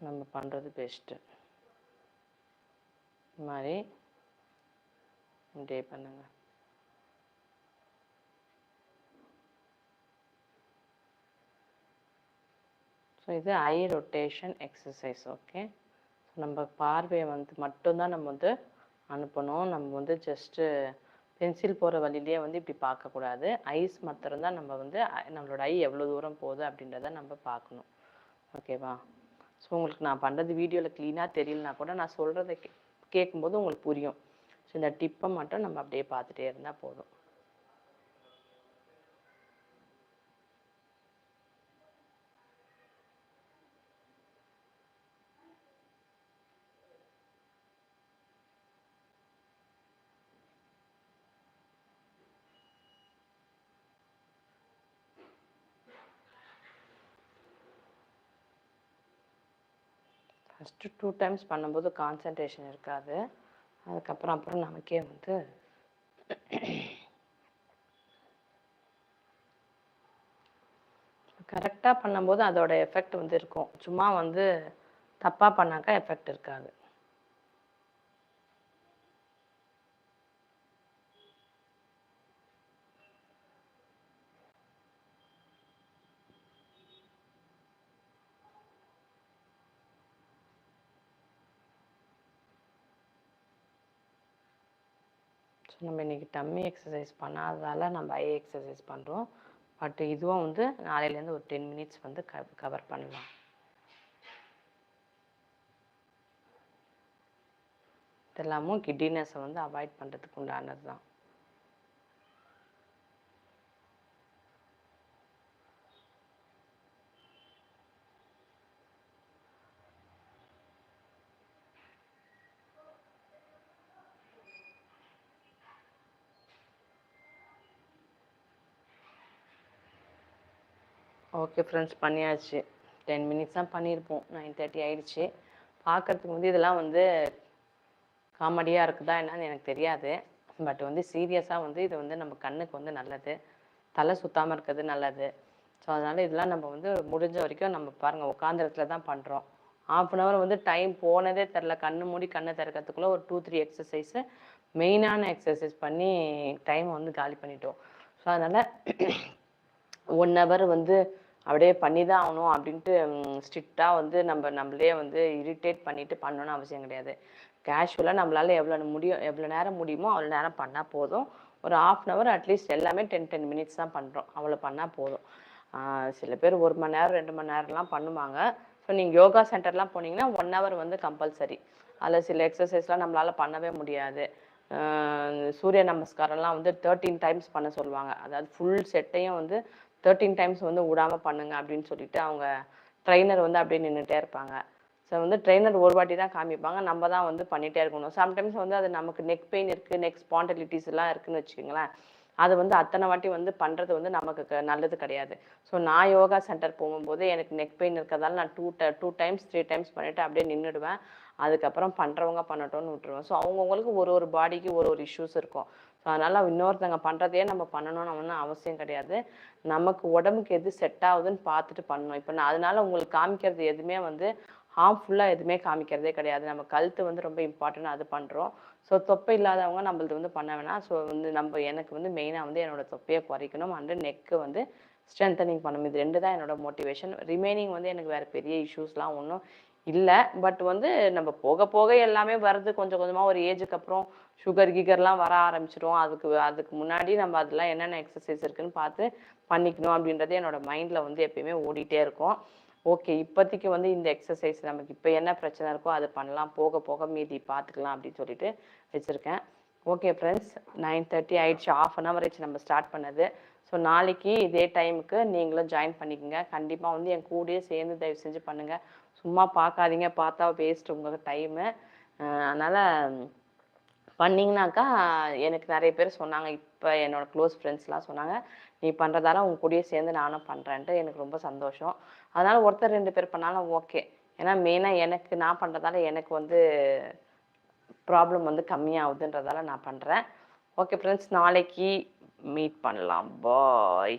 நம்ம பண்ணுறது பெஸ்ட்டு இது மாதிரி இப்படியே பண்ணுங்க. ஸோ இது ஐ ரொட்டேஷன் எக்ஸசைஸ் ஓகே நம்ம பார்வையை வந்து மட்டும்தான் நம்ம வந்து அனுப்பணும். நம்ம வந்து ஜஸ்ட்டு பென்சில் போகிற வழியிலேயே வந்து இப்படி பார்க்கக்கூடாது. ஐஸ் மாத்திரம்தான் நம்ம வந்து ஐ- நம்மளோட ஐ எவ்வளோ தூரம் போகுது அப்படின்றத நம்ம பார்க்கணும். ஓகேவா ஸோ உங்களுக்கு நான் பண்ணுறது வீடியோவில் க்ளீனாக தெரியலனா கூட நான் சொல்கிறத கே கேட்கும்போது உங்களுக்கு புரியும். ஸோ இந்த டிப்பை மட்டும் நம்ம அப்படியே பார்த்துட்டே இருந்தால் போதும். ஃபஸ்ட்டு டூ டைம்ஸ் பண்ணும்போது கான்சன்ட்ரேஷன் இருக்காது. அதுக்கப்புறம் அப்புறம் நமக்கே வந்து கரெக்டாக பண்ணும்போது அதோட எஃபெக்ட் வந்து இருக்கும். சும்மா வந்து தப்பாக பண்ணாக்கா எஃபெக்ட் இருக்காது ஸோ நம்ம இன்னைக்கு டம்மி எக்ஸசைஸ் பண்ணாததால் நம்ம ஐ எக்ஸசைஸ் பண்ணுறோம் பட் இதுவும் வந்து நாளையிலேருந்து ஒரு டென் மினிட்ஸ் வந்து க கவர் பண்ணலாம். இதெல்லாமும் கிட்டினஸை வந்து அவாய்ட் பண்ணுறதுக்கு உண்டானது தான் ஓகே ஃப்ரெண்ட்ஸ் பண்ணியாச்சு. டென் மினிட்ஸ் தான் பண்ணியிருப்போம். நைன் தேர்ட்டி ஆயிடுச்சு. பார்க்கறதுக்கு வந்து இதெல்லாம் வந்து காமெடியாக இருக்குதா என்னன்னு எனக்கு தெரியாது. பட் வந்து சீரியஸாக வந்து இது வந்து நம்ம கண்ணுக்கு வந்து நல்லது. தலை சுத்தாமல் இருக்கிறது நல்லது. ஸோ அதனால் இதெல்லாம் நம்ம வந்து முடிஞ்ச வரைக்கும் நம்ம பாருங்கள் உட்காந்த இடத்துல தான் பண்ணுறோம் ஆஃப் அன் ஹவர் வந்து டைம் போனதே தெரில கண்ணு மூடி கண்ணை திறக்கிறதுக்குள்ளே ஒரு டூ த்ரீ எக்ஸசைஸு மெயினான எக்ஸசைஸ் பண்ணி டைமை வந்து காலி பண்ணிட்டோம். ஸோ அதனால் ஒன் ஹவர் வந்து அப்படியே பண்ணி தான் ஆகணும் அப்படின்ட்டு ஸ்ட்ரிக்டாக வந்து நம்ம நம்மளே வந்து இரிட்டேட் பண்ணிட்டு பண்ணணும்னு அவசியம் கிடையாது. கேஷுவலாக நம்மளால் எவ்வளோ முடியும் எவ்வளோ நேரம் முடியுமோ அவ்வளோ நேரம் பண்ணால் போதும். ஒரு half an hour at least எல்லாமே டென் டென் மினிட்ஸ் தான் பண்ணுறோம் அவ்வளோ பண்ணால் போதும். சில பேர் ஒரு மணி நேரம் ரெண்டு மணி நேரம்லாம் பண்ணுவாங்க. ஸோ நீங்கள் யோகா சென்டர்லாம் போனீங்கன்னா ஒன் ஹவர் வந்து கம்பல்சரி அதில் சில எக்ஸசைஸ்லாம் நம்மளால் பண்ணவே முடியாது. சூரிய நமஸ்காரம்லாம் வந்து தேர்ட்டீன் டைம்ஸ் பண்ண சொல்லுவாங்க. அதாவது ஃபுல் செட்டையும் வந்து தேர்ட்டீன் டைம்ஸ் வந்து விடாமல் பண்ணுங்க அப்படின்னு சொல்லிட்டு அவங்க ட்ரெயினர் வந்து அப்படியே நின்றுட்டே இருப்பாங்க. ஸோ வந்து ட்ரெயினர் ஒரு வாட்டி தான் காமிப்பாங்க. நம்ம தான் வந்து பண்ணிகிட்டே இருக்கணும். சம்டைம்ஸ் வந்து அது நமக்கு நெக் பெயின் இருக்குது நெக் ஸ்பாண்டலிட்டிஸ் எல்லாம் இருக்குன்னு வச்சுக்கோங்களேன். அது வந்து அத்தனை வாட்டி வந்து பண்ணுறது வந்து நமக்கு க- நல்லது கிடையாது. ஸோ நான் யோகா சென்டர் போகும்போது எனக்கு நெக் பெயின் இருக்கிறதால நான் two two times three times பண்ணிவிட்டு அப்படியே நின்றுடுவேன் அதுக்கப்புறம் பண்ணுறவங்க பண்ணட்டும்னு விட்டுருவோம். ஸோ அவங்கவுங்களுக்கு ஒரு ஒரு பாடிக்கு ஒரு ஒரு இஷ்யூஸ் இருக்கும். ஸோ அதனால் இன்னொருத்தங்க பண்ணுறதையே நம்ம பண்ணணும்னு ஒன்றும் அவசியம் கிடையாது. நமக்கு உடம்புக்கு எது செட் ஆகுதுன்னு பார்த்துட்டு பண்ணணும். இப்போ நான் அதனால் உங்களுக்கு காமிக்கிறது எதுவுமே வந்து ஹார்ம்ஃபுல்லாக எதுவுமே காமிக்கிறதே கிடையாது. நம்ம கழுத்து வந்து ரொம்ப இம்பார்ட்டன்ட் அது பண்ணுறோம் ஸோ தொப்பை இல்லாதவங்க நம்மளது வந்து பண்ண வேணாம். ஸோ வந்து நம்ம எனக்கு வந்து மெயினாக வந்து என்னோட தொப்பையை குறைக்கணும். அண்டு நெக்கு வந்து ஸ்ட்ரென்தனிங் பண்ணணும். இது ரெண்டு தான் என்னோட மோட்டிவேஷன் ரிமைனிங் வந்து எனக்கு வேறு பெரிய இஷ்யூஸ்லாம் ஒன்றும் இல்லை பட் வந்து நம்ம போக போக எல்லாமே வருது. கொஞ்சம் கொஞ்சமாக ஒரு ஏஜுக்கு அப்புறம் சுகர் கிகர்லாம் வர ஆரம்பிச்சிடும் அதுக்கு அதுக்கு முன்னாடி நம்ம அதெல்லாம் என்னென்ன எக்ஸசைஸ் இருக்குன்னு பார்த்து பண்ணிக்கணும் அப்படின்றது என்னோட மைண்டில் வந்து எப்பயுமே ஓடிட்டே இருக்கும். ஓகே இப்போதைக்கு வந்து இந்த எக்ஸசைஸ் நமக்கு இப்போ என்ன பிரச்சனை இருக்கோ அது பண்ணலாம். போக போக மீதி பார்த்துக்கலாம் அப்படின்னு சொல்லிட்டு வச்சுருக்கேன். ஓகே ஃப்ரெண்ட்ஸ் நைன் தேர்ட்டி ஆயிடுச்சு. ஆஃப் அன் ஹவர் ஆயிடுச்சு நம்ம ஸ்டார்ட் பண்ணது. ஸோ நாளைக்கு இதே டைமுக்கு நீங்களும் ஜாயின் பண்ணிக்கோங்க. கண்டிப்பாக வந்து என் கூடயே சேர்ந்து தயவு செஞ்சு பண்ணுங்கள் சும்மா பார்க்காதீங்க பார்த்தா வேஸ்ட் உங்கள் டைமு அதனால் பண்ணிங்கனாக்கா எனக்கு நிறைய பேர் சொன்னாங்க. இப்போ என்னோட க்ளோஸ் ஃப்ரெண்ட்ஸ்லாம் சொன்னாங்க நீ பண்ணுறதால உங்க கூடயே சேர்ந்து நானும் பண்ணுறேன்ட்டு எனக்கு ரொம்ப சந்தோஷம். அதனால் ஒருத்தர் ரெண்டு பேர் பண்ணாலும் ஓகே ஏன்னா மெயினாக எனக்கு நான் பண்ணுறதால எனக்கு வந்து ப்ராப்ளம் வந்து கம்மியாகுதுன்றதால நான் பண்ணுறேன் ஓகே ஃப்ரெண்ட்ஸ் நாளைக்கு மீட் பண்ணலாம். பாய்